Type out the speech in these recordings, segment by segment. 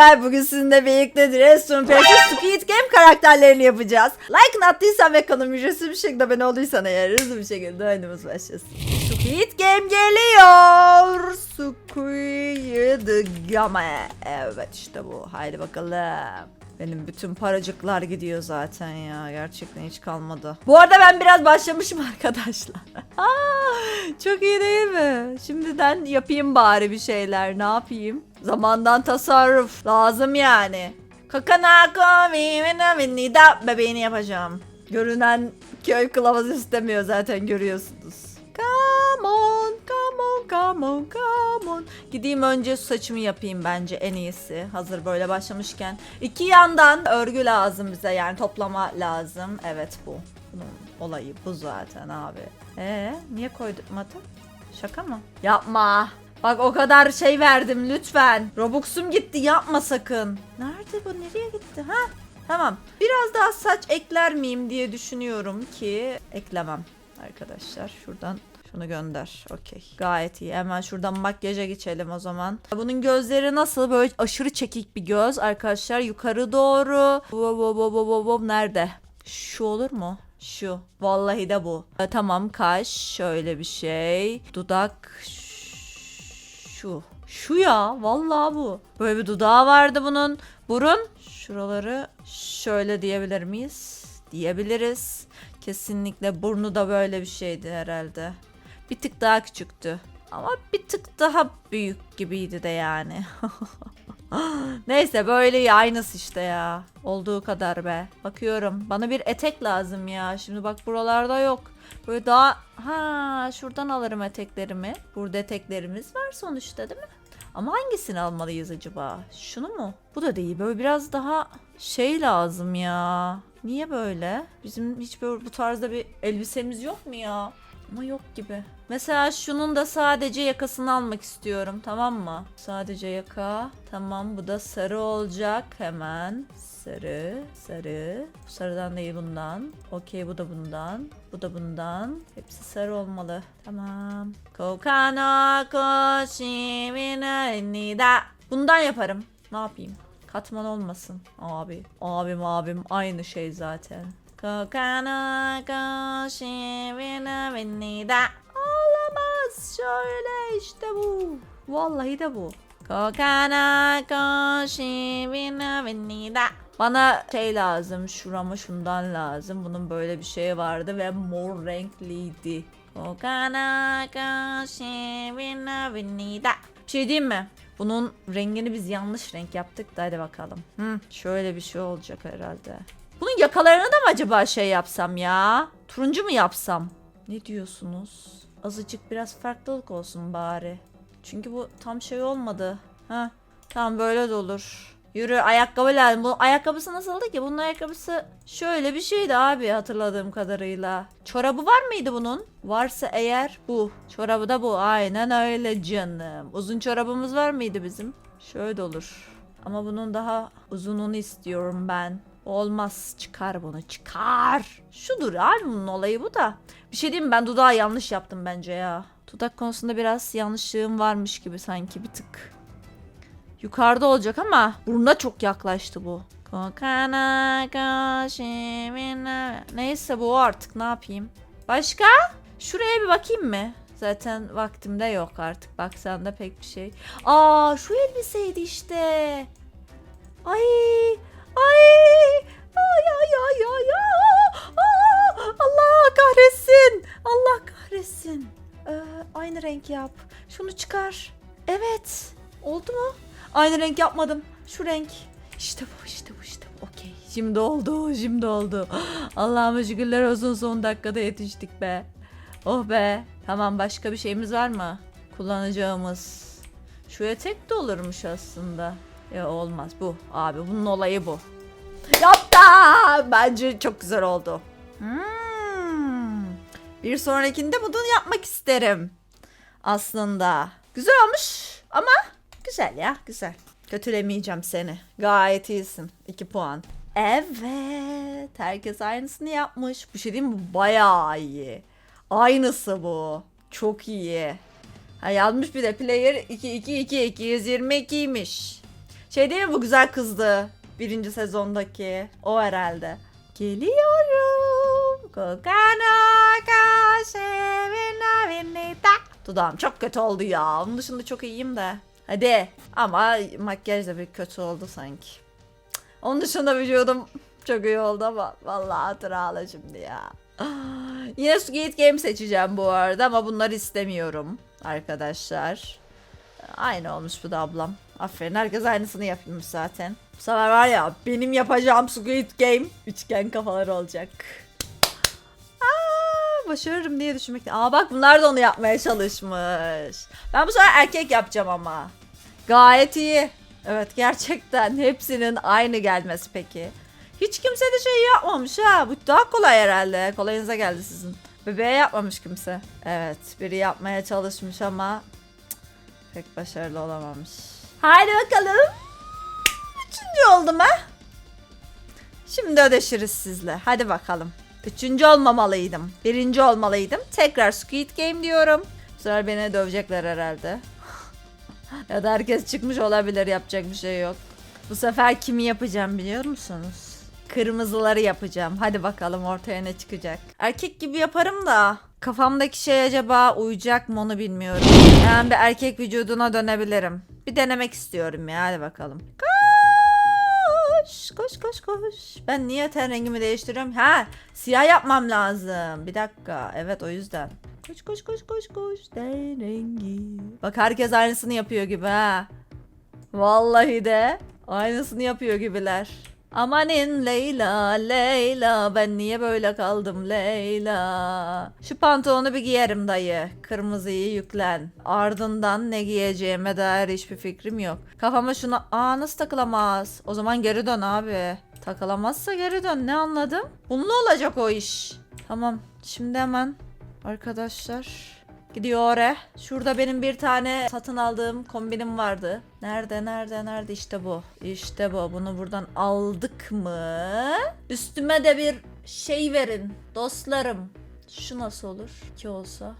ben bugün sizinle birlikte Dresden Prenses Squid Game karakterlerini yapacağız. Like attıysan ve kanalım ücretsiz bir şekilde abone olduysan eğer hızlı bir şekilde oyunumuz başlasın. Squid Game geliyor. Squid Game. Evet işte bu. Haydi bakalım. Benim bütün paracıklar gidiyor zaten ya. Gerçekten hiç kalmadı. Bu arada ben biraz başlamışım arkadaşlar. Aa, çok iyi değil mi? Şimdiden yapayım bari bir şeyler. Ne yapayım? Zamandan tasarruf lazım yani. Kakanako bebeğini yapacağım. Görünen köy kılavuzu istemiyor zaten görüyorsunuz. Come on, come on, come on, come on. Gideyim önce saçımı yapayım bence en iyisi. Hazır böyle başlamışken. İki yandan örgü lazım bize yani toplama lazım. Evet bu. Bunun olayı bu zaten abi. Ee, niye koydurmadın? Şaka mı? Yapma. Bak o kadar şey verdim lütfen. Robux'um gitti yapma sakın. Nerede bu? Nereye gitti? Ha? Tamam. Biraz daha saç ekler miyim diye düşünüyorum ki eklemem arkadaşlar. Şuradan şunu gönder. Okey. Gayet iyi. Hemen şuradan makyaja geçelim o zaman. Bunun gözleri nasıl? Böyle aşırı çekik bir göz arkadaşlar. Yukarı doğru. Wow, wow, wow, wow, wow. Nerede? Şu olur mu? Şu. Vallahi de bu. E, tamam kaş. Şöyle bir şey. Dudak. Şu. Şu ya. Vallahi bu. Böyle bir dudağı vardı bunun. Burun. Şuraları şöyle diyebilir miyiz? Diyebiliriz. Kesinlikle burnu da böyle bir şeydi herhalde. Bir tık daha küçüktü. Ama bir tık daha büyük gibiydi de yani. Neyse böyle aynısı işte ya. Olduğu kadar be. Bakıyorum. Bana bir etek lazım ya. Şimdi bak buralarda yok. Böyle daha ha şuradan alırım eteklerimi. Burada eteklerimiz var sonuçta değil mi? Ama hangisini almalıyız acaba? Şunu mu? Bu da değil. Böyle biraz daha şey lazım ya. Niye böyle? Bizim hiç böyle bu tarzda bir elbisemiz yok mu ya? Ama yok gibi. Mesela şunun da sadece yakasını almak istiyorum tamam mı? Sadece yaka. Tamam bu da sarı olacak hemen. Sarı, sarı. Bu sarıdan değil bundan. Okey bu da bundan. Bu da bundan. Hepsi sarı olmalı. Tamam. Kokano koshimina nida. Bundan yaparım. Ne yapayım? Katman olmasın. Abi. Abim abim aynı şey zaten. Kokano koshimina nida. Olamaz. Şöyle işte bu. Vallahi de bu. Kokana koshimina nida. Bana şey lazım, şurama şundan lazım. Bunun böyle bir şey vardı ve mor renkliydi. Kokana koshimina nida. Bir şey diyeyim mi? Bunun rengini biz yanlış renk yaptık da hadi bakalım. Hı, şöyle bir şey olacak herhalde. Bunun yakalarına da mı acaba şey yapsam ya? Turuncu mu yapsam? Ne diyorsunuz? Azıcık biraz farklılık olsun bari. Çünkü bu tam şey olmadı. Ha, tamam böyle de olur. Yürü ayakkabı lazım. Bu ayakkabısı nasıldı ki? Bunun ayakkabısı şöyle bir şeydi abi hatırladığım kadarıyla. Çorabı var mıydı bunun? Varsa eğer bu. Çorabı da bu. Aynen öyle canım. Uzun çorabımız var mıydı bizim? Şöyle olur. Ama bunun daha uzununu istiyorum ben. Olmaz. Çıkar bunu. Çıkar. Şudur abi bunun olayı bu da. Bir şey diyeyim mi? Ben dudağı yanlış yaptım bence ya. Dudak konusunda biraz yanlışlığım varmış gibi sanki bir tık. Yukarıda olacak ama burnuna çok yaklaştı bu. Neyse bu artık ne yapayım. Başka? Şuraya bir bakayım mı? Zaten vaktimde yok artık. Baksan da pek bir şey. Aa şu elbiseydi işte. Ay. Ay. Ay ay ay ay. Aa, Allah kahretsin. Allah kahretsin. Ee, aynı renk yap. Şunu çıkar. Evet. Oldu mu? Aynı renk yapmadım. Şu renk. İşte bu işte bu işte bu. Okey. Şimdi oldu. Şimdi oldu. Allah'ıma şükürler olsun son dakikada yetiştik be. Oh be. Tamam başka bir şeyimiz var mı? Kullanacağımız. Şu etek de olurmuş aslında. Ya olmaz bu. Abi bunun olayı bu. Yaptım. Bence çok güzel oldu. Hmm. Bir sonrakinde bunu yapmak isterim. Aslında. Güzel olmuş ama güzel ya güzel. Kötülemeyeceğim seni. Gayet iyisin. 2 puan. Evet. Herkes aynısını yapmış. Bu şey değil mi? Bayağı iyi. Aynısı bu. Çok iyi. Ha yazmış bir de player 2 2 2 222'ymiş. Şey değil mi bu güzel kızdı. Birinci sezondaki. O herhalde. Geliyorum. Kokana kaşevina vinita. Dudağım çok kötü oldu ya. Onun dışında çok iyiyim de. Hadi. Ama makyaj da bir kötü oldu sanki. Onun dışında vücudum çok iyi oldu ama vallahi hatıralı şimdi ya. Yine Squid Game seçeceğim bu arada ama bunları istemiyorum arkadaşlar. Aynı olmuş bu da ablam. Aferin herkes aynısını yapıyormuş zaten. Bu sefer var ya benim yapacağım Squid Game üçgen kafalar olacak. Aa, başarırım diye düşünmekte. Aa bak bunlar da onu yapmaya çalışmış. Ben bu sefer erkek yapacağım ama. Gayet iyi. Evet gerçekten hepsinin aynı gelmesi peki. Hiç kimse de şey yapmamış ha. Bu daha kolay herhalde. Kolayınıza geldi sizin. Bebeğe yapmamış kimse. Evet biri yapmaya çalışmış ama pek başarılı olamamış. Haydi bakalım. Üçüncü oldum ha. Şimdi ödeşiriz sizle. Hadi bakalım. Üçüncü olmamalıydım. Birinci olmalıydım. Tekrar Squid Game diyorum. Bu sefer beni dövecekler herhalde. ya da herkes çıkmış olabilir. Yapacak bir şey yok. Bu sefer kimi yapacağım biliyor musunuz? Kırmızıları yapacağım. Hadi bakalım ortaya ne çıkacak. Erkek gibi yaparım da kafamdaki şey acaba uyacak mı onu bilmiyorum. Yani bir erkek vücuduna dönebilirim. Bir denemek istiyorum ya hadi bakalım. Koş koş koş koş. Ben niye ten rengimi değiştiriyorum? Ha siyah yapmam lazım. Bir dakika. Evet o yüzden. Koş koş koş koş koş. Ten rengi. Bak herkes aynısını yapıyor gibi ha. Vallahi de aynısını yapıyor gibiler. Amanin Leyla Leyla ben niye böyle kaldım Leyla? Şu pantolonu bir giyerim dayı Kırmızıyı yüklen. Ardından ne giyeceğime dair hiçbir fikrim yok. Kafama şuna aa nasıl takılamaz. O zaman geri dön abi. Takılamazsa geri dön ne anladım? Bununla olacak o iş. Tamam şimdi hemen Arkadaşlar Gidiyor oraya. Şurada benim bir tane satın aldığım kombinim vardı. Nerede nerede nerede işte bu. İşte bu. Bunu buradan aldık mı? Üstüme de bir şey verin dostlarım. Şu nasıl olur? ki olsa.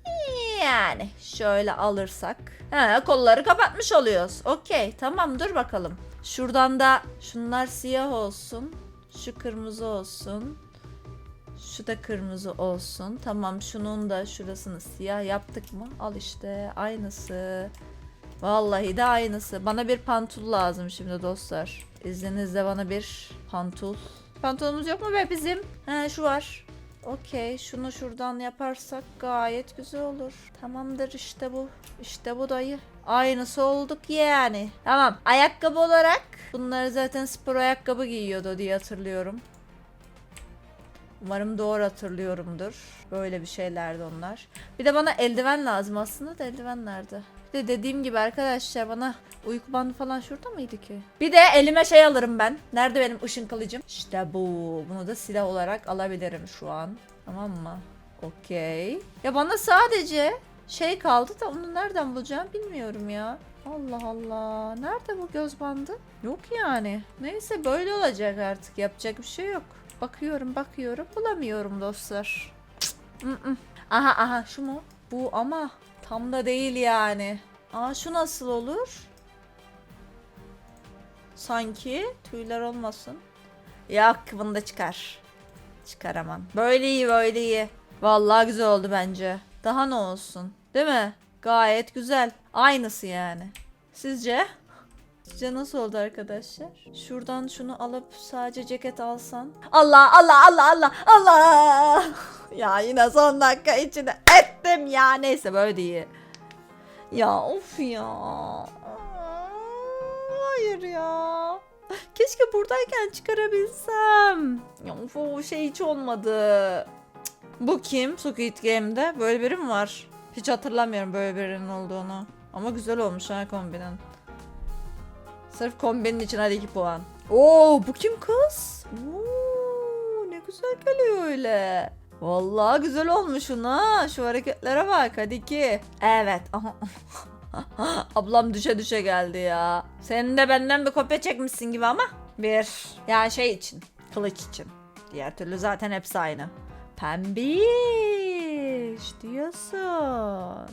Yani şöyle alırsak. He, kolları kapatmış oluyoruz. Okey tamam dur bakalım. Şuradan da şunlar siyah olsun. Şu kırmızı olsun. Şu da kırmızı olsun. Tamam şunun da şurasını siyah yaptık mı? Al işte aynısı. Vallahi de aynısı. Bana bir pantul lazım şimdi dostlar. İzninizle bana bir pantul. Pantolonumuz yok mu be bizim? He şu var. Okey şunu şuradan yaparsak gayet güzel olur. Tamamdır işte bu. İşte bu dayı. Aynısı olduk yani. Tamam ayakkabı olarak bunları zaten spor ayakkabı giyiyordu diye hatırlıyorum. Umarım doğru hatırlıyorumdur. Böyle bir şeylerdi onlar. Bir de bana eldiven lazım aslında da eldiven nerede? Bir de dediğim gibi arkadaşlar bana uyku bandı falan şurada mıydı ki? Bir de elime şey alırım ben. Nerede benim ışın kılıcım? İşte bu. Bunu da silah olarak alabilirim şu an. Tamam mı? Okey. Ya bana sadece şey kaldı da onu nereden bulacağım bilmiyorum ya. Allah Allah. Nerede bu göz bandı? Yok yani. Neyse böyle olacak artık. Yapacak bir şey yok. Bakıyorum bakıyorum bulamıyorum dostlar. Aha aha şu mu? Bu ama tam da değil yani. Aa şu nasıl olur? Sanki tüyler olmasın. Yok bunu çıkar. Çıkaramam. Böyle iyi böyle iyi. Vallahi güzel oldu bence. Daha ne olsun? Değil mi? Gayet güzel. Aynısı yani. Sizce? Sizce nasıl oldu arkadaşlar? Şuradan şunu alıp sadece ceket alsan. Allah Allah Allah Allah Allah. ya yine son dakika içinde ettim ya. Neyse böyle değil. Ya of ya. Hayır ya. Keşke buradayken çıkarabilsem. Ya of o şey hiç olmadı. Bu kim? Squid Game'de böyle biri mi var? Hiç hatırlamıyorum böyle birinin olduğunu. Ama güzel olmuş ha kombinin. Sırf kombinin için hadi 2 puan. Oo bu kim kız? Oo, ne güzel geliyor öyle. Vallahi güzel olmuşsun ha. Şu hareketlere bak hadi iki. Evet. Ablam düşe düşe geldi ya. Senin de benden bir kopya çekmişsin gibi ama. Bir. Yani şey için. Kılıç için. Diğer türlü zaten hepsi aynı. Pembiş diyorsun.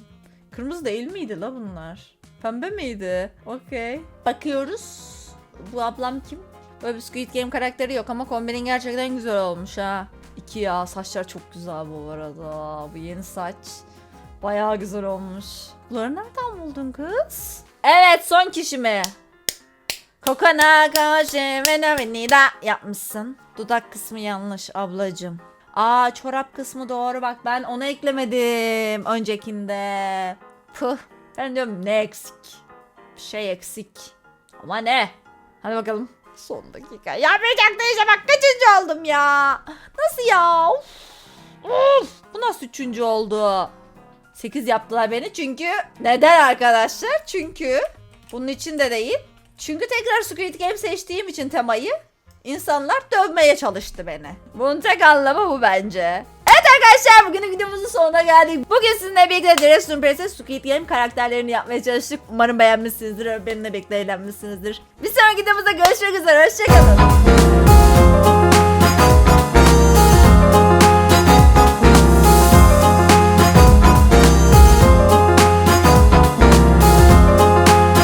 Kırmızı değil miydi la bunlar? Pembe miydi? Okey. Bakıyoruz. Bu ablam kim? Böyle bir Squid Game karakteri yok ama kombinin gerçekten güzel olmuş ha. İki ya saçlar çok güzel bu arada. Bu yeni saç. Bayağı güzel olmuş. Bunları nereden buldun kız? Evet son kişi mi? Kokona koşemenavida yapmışsın. Dudak kısmı yanlış ablacım. Aa çorap kısmı doğru bak ben onu eklemedim öncekinde. Puh ben diyorum ne eksik? Bir şey eksik. Ama ne? Hadi bakalım. Son dakika. Yapmayacaktı işte bak kaçıncı oldum ya. Nasıl ya? Of. Of. Bu nasıl üçüncü oldu? 8 yaptılar beni çünkü neden arkadaşlar? Çünkü bunun için de değil. Çünkü tekrar Squid Game seçtiğim için temayı insanlar dövmeye çalıştı beni. Bunun tek anlamı bu bence. Evet arkadaşlar bugünün videomuzun sonuna geldik. Bugün sizinle birlikte Dress Princess Squid Game karakterlerini yapmaya çalıştık. Umarım beğenmişsinizdir. Benimle birlikte eğlenmişsinizdir. Bir sonraki videomuzda görüşmek üzere. Hoşçakalın.